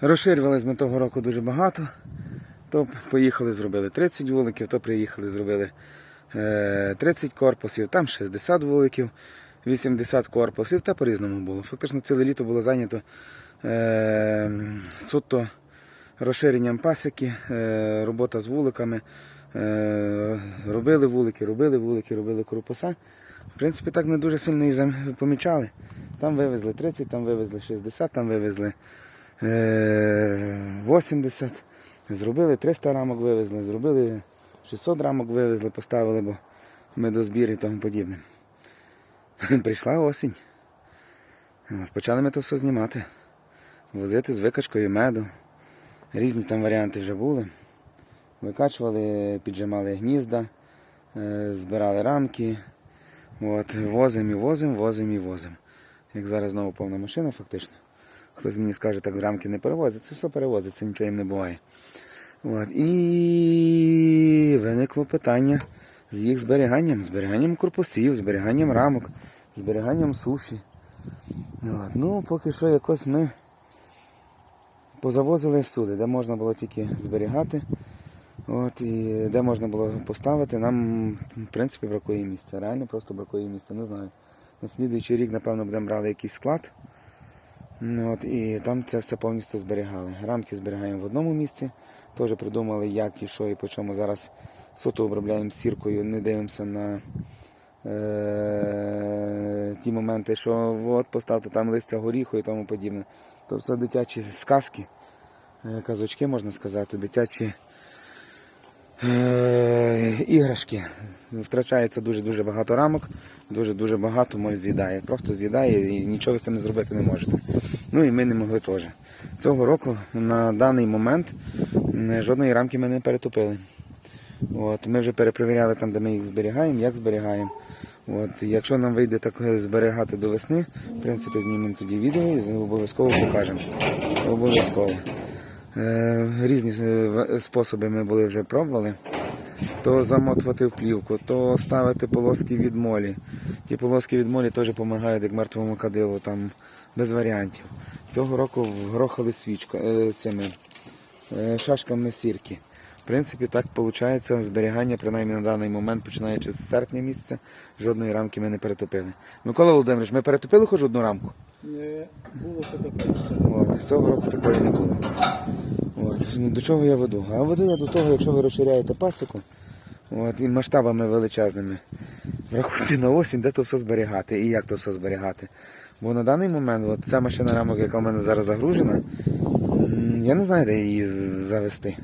Розширювались ми того року дуже багато. То поїхали, зробили 30 вуликів, то приїхали, зробили е, 30 корпусів, там 60 вуликів, 80 корпусів, та по-різному було. Фактично ціле літо було зайнято е, суто розширенням пасіки, е, робота з вуликами. Е, робили вулики, робили вулики, робили корпуса. В принципі, так не дуже сильно і помічали. Там вивезли 30, там вивезли 60, там вивезли е, 80. Зробили 300 рамок вивезли, зробили 600 рамок вивезли, поставили, бо медозбір і тому подібне. Прийшла осінь. Почали ми то все знімати. Возити з викачкою меду. Різні там варіанти вже були. Викачували, піджимали гнізда, е, збирали рамки. От, возимо і возимо, возимо і возимо. Як зараз знову повна машина, фактично. Хтось мені скаже, так рамки не перевозять, це все перевозиться, нічого їм не буває. От. І виникло питання з їх зберіганням, зберіганням корпусів, зберіганням рамок, зберіганням суші. От. Ну, поки що якось ми позавозили всюди, де можна було тільки зберігати. От, і де можна було поставити, нам в принципі бракує місця. Реально просто бракує місця, не знаю. На слідуючий рік, напевно, будемо брати якийсь склад. Ну, От, і там це все повністю зберігали. Рамки зберігаємо в одному місці. Теж придумали, як і що і по чому. Зараз суто обробляємо сіркою, не дивимося на е- ті моменти, що от поставте там листя горіху і тому подібне. То все дитячі сказки, е, казочки, можна сказати, дитячі е- іграшки. Втрачається дуже-дуже багато рамок, дуже-дуже багато моль з'їдає. Просто з'їдає і нічого ви з тим зробити не можете. Ну і ми не могли теж. Цього року на даний момент жодної рамки ми не перетопили. От, ми вже перепровіряли там, де ми їх зберігаємо, як зберігаємо. От, якщо нам вийде так зберігати до весни, в принципі, знімемо тоді відео і обов'язково покажемо. Обов'язково. Е, різні е, способи ми були вже пробували. То замотувати в плівку, то ставити полоски від молі. Ті полоски від молі теж допомагають, як мертвому кадилу, там без варіантів. Цього року грохали свічко, е, цими е, шашками сірки. В принципі, так виходить зберігання, принаймні на даний момент, починаючи з серпня місяця, жодної рамки ми не перетопили. Микола Володимирович, ми перетопили хоч одну рамку? Не було таке. От, цього року такої не було. От, ну, до чого я веду? А веду я до того, якщо ви розширяєте пасіку, от, і масштабами величезними, врахуйте на осінь, де то все зберігати і як то все зберігати. Бо на даний момент от, ця машина рамок, яка в мене зараз загружена, я не знаю, де її завести.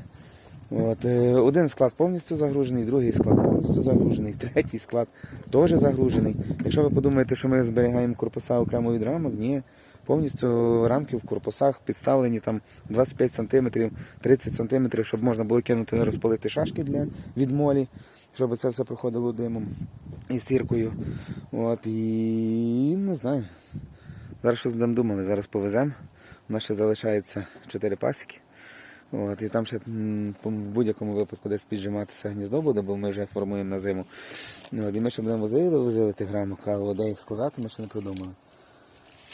От, е, один склад повністю загружений, другий склад повністю загружений, третій склад теж загружений. Якщо ви подумаєте, що ми зберігаємо корпуса окремо від рамок, ні. Повністю рамки в корпусах підставлені там 25 см, 30 см, щоб можна було кинути розпалити шашки для відмолі, щоб це все проходило димом і сіркою. От, і не знаю. Зараз щось будемо думали, зараз повеземо. У нас ще залишається 4 пасіки. От, і там ще в будь-якому випадку десь піджиматися гніздо буде, бо ми вже формуємо на зиму. От, і ми ще будемо возили, возили тих рамок, а де їх складати, ми ще не придумали.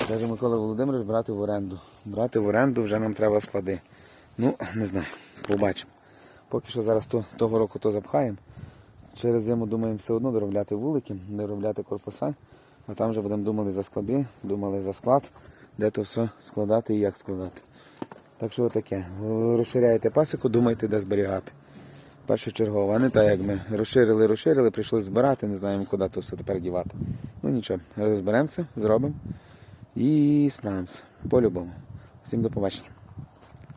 Каже Микола Володимирович брати в оренду. Брати в оренду вже нам треба склади. Ну, не знаю, побачимо. Поки що зараз то, того року то запхаємо. Через зиму думаємо все одно доробляти вулики, доробляти корпуса, а там вже будемо думали за склади, думали за склад, де то все складати і як складати. Так що таке. Розширяєте пасіку, думайте, де зберігати. Першочергово, а не так, як ми розширили, розширили, прийшли збирати, не знаємо, куди то все тепер дівати. Ну нічого, розберемося, зробимо і справимося. По-любому. Всім до побачення.